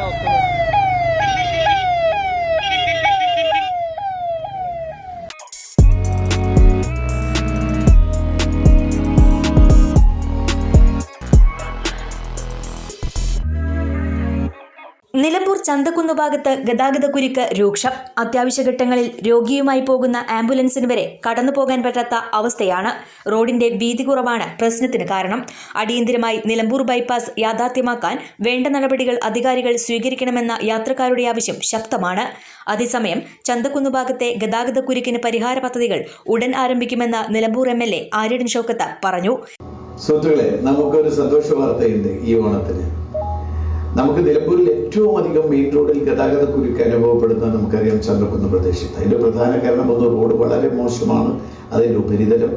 Thank you. Chanthakkunnu ഭാഗത്ത് ഗതാഗതക്കുരുക്ക് രൂക്ഷം. അത്യാവശ്യ ഘട്ടങ്ങളിൽ രോഗിയുമായി പോകുന്ന ആംബുലൻസിന് വരെ കടന്നു പോകാൻ പറ്റാത്ത അവസ്ഥയാണ്. റോഡിന്റെ വീതി കുറവാണ് പ്രശ്നത്തിന് കാരണം. അടിയന്തിരമായി നിലമ്പൂർ ബൈപ്പാസ് യാഥാർത്ഥ്യമാക്കാൻ വേണ്ട നടപടികൾ അധികാരികൾ സ്വീകരിക്കണമെന്ന യാത്രക്കാരുടെ ആവശ്യം ശക്തമാണ്. അതേസമയം ചന്തക്കുന്ന് ഭാഗത്തെ ഗതാഗതക്കുരുക്കിന് പരിഹാര പദ്ധതികൾ ഉടൻ ആരംഭിക്കുമെന്ന് Nilambur M L A Aryadan Shoukath പറഞ്ഞു. സുഹൃത്തുക്കളെ നമുക്കൊരു സന്തോഷ വാർത്തയുണ്ട് ഈ ഓണത്തിന്. നമുക്ക് നിലമ്പൂരിൽ ഏറ്റവും അധികം മെയിൻ റോഡിൽ ഗതാഗത കുരുക്ക് അനുഭവപ്പെടുന്ന നമുക്കറിയാം ചന്ദ്രക്കുന്ന് പ്രദേശത്ത്. അതിന്റെ പ്രധാന കാരണം ഒന്ന് റോഡ് വളരെ മോശമാണ് അതിന്റെ ഉപരിതലം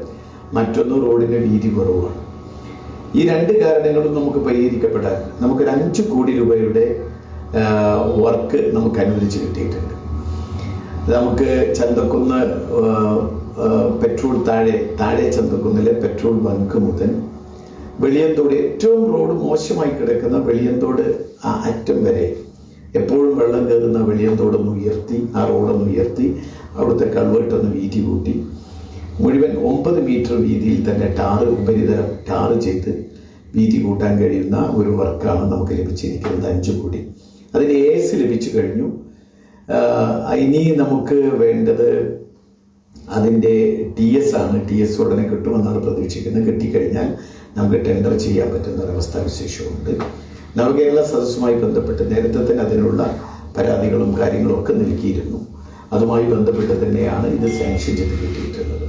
മറ്റൊന്ന് റോഡിന്റെ വീതി കുറവാണ്. ഈ രണ്ട് കാരണങ്ങളും നമുക്ക് പരിഹരിക്കപ്പെടാൻ നമുക്കൊരു അഞ്ച് കോടി രൂപയുടെ വർക്ക് നമുക്ക് അനുവദിച്ച് കിട്ടിയിട്ടുണ്ട്. നമുക്ക് ചന്തക്കുന്ന് പെട്രോൾ താഴെ താഴെ ചന്തക്കുന്നിലെ പെട്രോൾ ബങ്ക് മുതൽ വെളിയന്തോട് ഏറ്റവും റോഡ് മോശമായി കിടക്കുന്ന വെളിയന്തോട് ആ അറ്റം വരെ എപ്പോഴും വെള്ളം കയറുന്ന വെളിയന്തോടൊന്ന് ഉയർത്തി ആ റോഡൊന്ന് ഉയർത്തി അവിടുത്തെ കൾവേട്ടൊന്ന് വീതി കൂട്ടി. മുഴുവൻ ഒമ്പത് മീറ്റർ വീതിയിൽ തന്നെ ടാറ് ഉപരിതലം ടാറ് ചെയ്ത് വീതി കൂട്ടാൻ കഴിയുന്ന ഒരു വർക്കാണ് നമുക്ക് ലഭിച്ചിരിക്കുന്നത് അഞ്ചു കോടി. അതിന് എ എസ് ലഭിച്ചു കഴിഞ്ഞു. ഇനി നമുക്ക് വേണ്ടത് അതിന്റെ ടി എസ് ആണ്. ടി എസ് ഉടനെ കിട്ടുമെന്നാണ് പ്രതീക്ഷിക്കുന്നത് കിട്ടിക്കഴിഞ്ഞാൽ നമുക്ക് ടെൻഡർ ചെയ്യാൻ പറ്റുന്ന ഒരവസ്ഥ വിശേഷമുണ്ട്. നവകേരള സദസ്സുമായി ബന്ധപ്പെട്ട് നേരത്തെ തന്നെ അതിനുള്ള പരാതികളും കാര്യങ്ങളും ഒക്കെ നൽകിയിരുന്നു. അതുമായി ബന്ധപ്പെട്ട് തന്നെയാണ് ഇത് സാങ്ഷൻ ചെയ്ത് കിട്ടിയിട്ടുള്ളത്.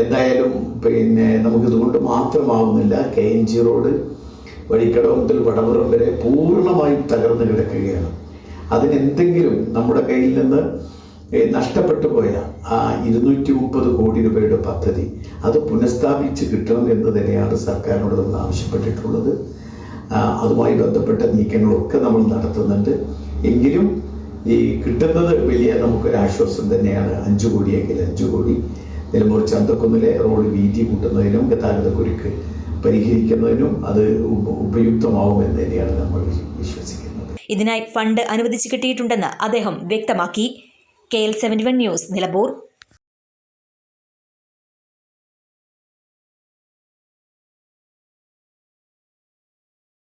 എന്തായാലും പിന്നെ നമുക്കിതുകൊണ്ട് മാത്രമാവുന്നില്ല. K N G road Vazhikkadavu മുതൽ വരെ പൂർണമായും തകർന്നു കിടക്കുകയാണ്. അതിനെന്തെങ്കിലും നമ്മുടെ കയ്യിൽ നിന്ന് നഷ്ടപ്പെട്ടു പോയ ആ ഇരുന്നൂറ്റി മുപ്പത് കോടി രൂപയുടെ പദ്ധതി അത് പുനഃസ്ഥാപിച്ച് കിട്ടണം എന്ന് തന്നെയാണ് സർക്കാരിനോട് നമ്മൾ ആവശ്യപ്പെട്ടിട്ടുള്ളത്. അതുമായി ബന്ധപ്പെട്ട നീക്കങ്ങളൊക്കെ നമ്മൾ നടത്തുന്നുണ്ട്. എങ്കിലും ഈ കിട്ടുന്നത് വലിയ നമുക്കൊരാശ്വാസം തന്നെയാണ്. അഞ്ചു കോടിയെങ്കിൽ അഞ്ചു കോടി. നിലമ്പൂർ ചന്തക്കുന്നിലെ റോഡ് വീതി കൂട്ടുന്നതിനും ഗതാഗത കുരുക്ക് പരിഹരിക്കുന്നതിനും അത് ഉപ- ഉപയുക്തമാവുമെന്ന് തന്നെയാണ് നമ്മൾ വിശ്വസിക്കുന്നത്. ഇതിനായി ഫണ്ട് അനുവദിച്ചു കിട്ടിയിട്ടുണ്ടെന്ന് അദ്ദേഹം വ്യക്തമാക്കി. K L seventy one news Nilambur